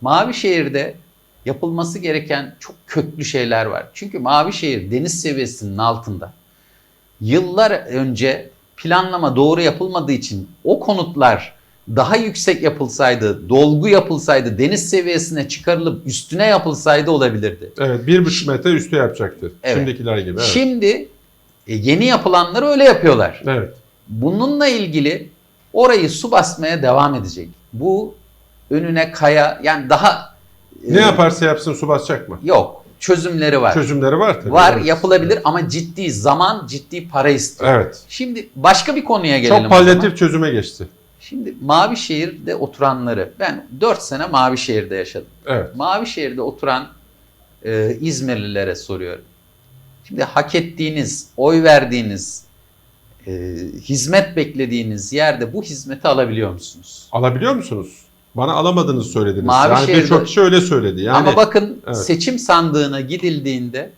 Mavişehir'de yapılması gereken çok köklü şeyler var. Çünkü Mavişehir deniz seviyesinin altında. Yıllar önce planlama doğru yapılmadığı için o konutlar daha yüksek yapılsaydı, dolgu yapılsaydı, deniz seviyesine çıkarılıp üstüne yapılsaydı olabilirdi. Evet, bir buçuk metre üstü yapacaktır. Evet. Şimdikiler gibi. Evet. Şimdi e, yeni yapılanları öyle yapıyorlar. evet. Bununla ilgili orayı su basmaya devam edecek. Bu önüne kaya yani daha Ne e, yaparsa yapsın su basacak mı? Yok. Çözümleri var. Çözümleri var tabii. var Evet. yapılabilir ama ciddi zaman, ciddi para istiyor. Evet. Şimdi başka bir konuya gelelim. Çok palyatif çözüme geçti. Şimdi Mavişehir'de oturanları ben 4 sene Mavişehir'de yaşadım. Evet. Mavişehir'de oturan e, İzmirlilere soruyorum. Şimdi hak ettiğiniz, oy verdiğiniz, e, hizmet beklediğiniz yerde bu hizmeti alabiliyor musunuz? Alabiliyor musunuz? Bana alamadığınızı söylediniz. Mavi yani şehirde- birçok kişi öyle söyledi. Yani Ama bakın evet. seçim sandığına gidildiğinde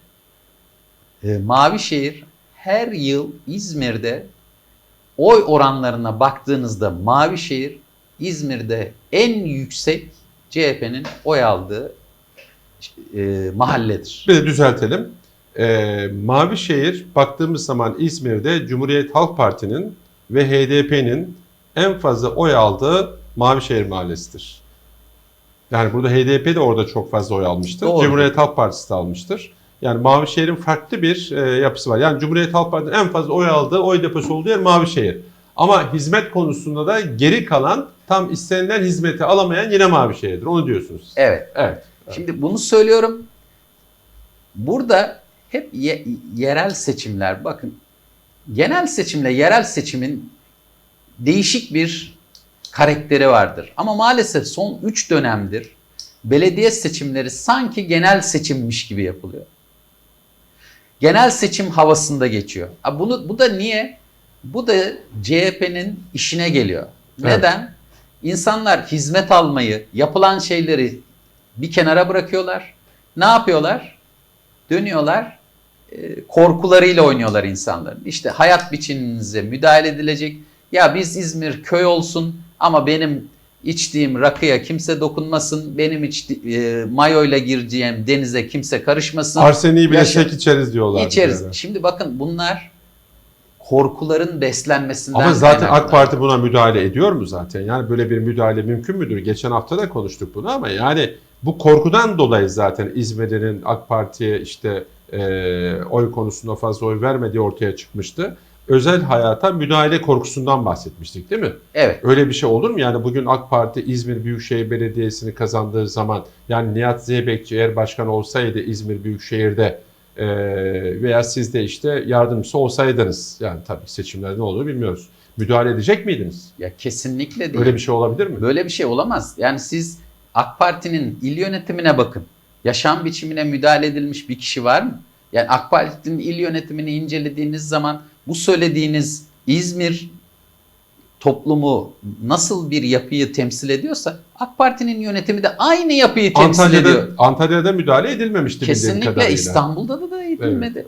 e, Mavişehir her yıl İzmir'de oy oranlarına baktığınızda Mavişehir İzmir'de en yüksek CHP'nin oy aldığı e, mahalledir. bir de düzeltelim. Ee, Mavişehir baktığımız zaman İzmir'de Cumhuriyet Halk Parti'nin ve HDP'nin en fazla oy aldığı Mavişehir mahallesidir. Yani burada HDP de orada çok fazla oy almıştır. Doğru. Cumhuriyet Halk Partisi de almıştır. Yani Mavişehir'in farklı bir e, yapısı var. Yani Cumhuriyet Halk Partisi'nin en fazla oy aldığı, oy deposu olduğu yer Mavişehir. Ama hizmet konusunda da geri kalan tam istenilen hizmeti alamayan yine Mavişehir'dir. Onu diyorsunuz. Evet. Evet. Şimdi bunu söylüyorum. Burada hep ye- yerel seçimler bakın genel seçimle yerel seçimin değişik bir karakteri vardır. Ama maalesef son 3 dönemdir belediye seçimleri sanki genel seçimmiş gibi yapılıyor. Genel seçim havasında geçiyor. Bunu bu da niye? Bu da CHP'nin işine geliyor. Evet. Neden? İnsanlar hizmet almayı, yapılan şeyleri bir kenara bırakıyorlar. Ne yapıyorlar? Dönüyorlar. e, korkularıyla oynuyorlar insanların. İşte hayat biçiminize müdahale edilecek. Ya biz İzmir köy olsun ama benim içtiğim rakıya kimse dokunmasın. Benim içti, e, mayoyla gireceğim denize kimse karışmasın. Arseniği bile Yaşa- çek içeriz diyorlar. İçeriz. Şimdi bakın bunlar korkuların beslenmesinden Ama zaten kaynaklı. AK Parti buna müdahale ediyor mu zaten? Yani böyle bir müdahale mümkün müdür? Geçen hafta da konuştuk bunu ama yani bu korkudan dolayı zaten İzmir'in AK Parti'ye işte e, oy konusunda fazla oy vermediği ortaya çıkmıştı. Özel hayata müdahale korkusundan bahsetmiştik değil mi? Evet. Öyle bir şey olur mu? Yani bugün AK Parti İzmir Büyükşehir Belediyesi'ni kazandığı zaman yani Nihat Zeybekçi eğer başkan olsaydı İzmir Büyükşehir'de e, veya siz de işte yardımcısı olsaydınız yani tabii seçimlerde ne olur bilmiyoruz. Müdahale edecek miydiniz? Ya kesinlikle değil. Öyle bir şey olabilir mi? Böyle bir şey olamaz. Yani siz AK Parti'nin il yönetimine bakın. Yaşam biçimine müdahale edilmiş bir kişi var mı? Yani AK Parti'nin il yönetimini incelediğiniz zaman bu söylediğiniz İzmir toplumu nasıl bir yapıyı temsil ediyorsa AK Parti'nin yönetimi de aynı yapıyı temsil Antalya'da, ediyor. Antalya'da müdahale edilmemişti bildiğim Kesinlikle kadarıyla. İstanbul'da da, da edilmedi. Evet.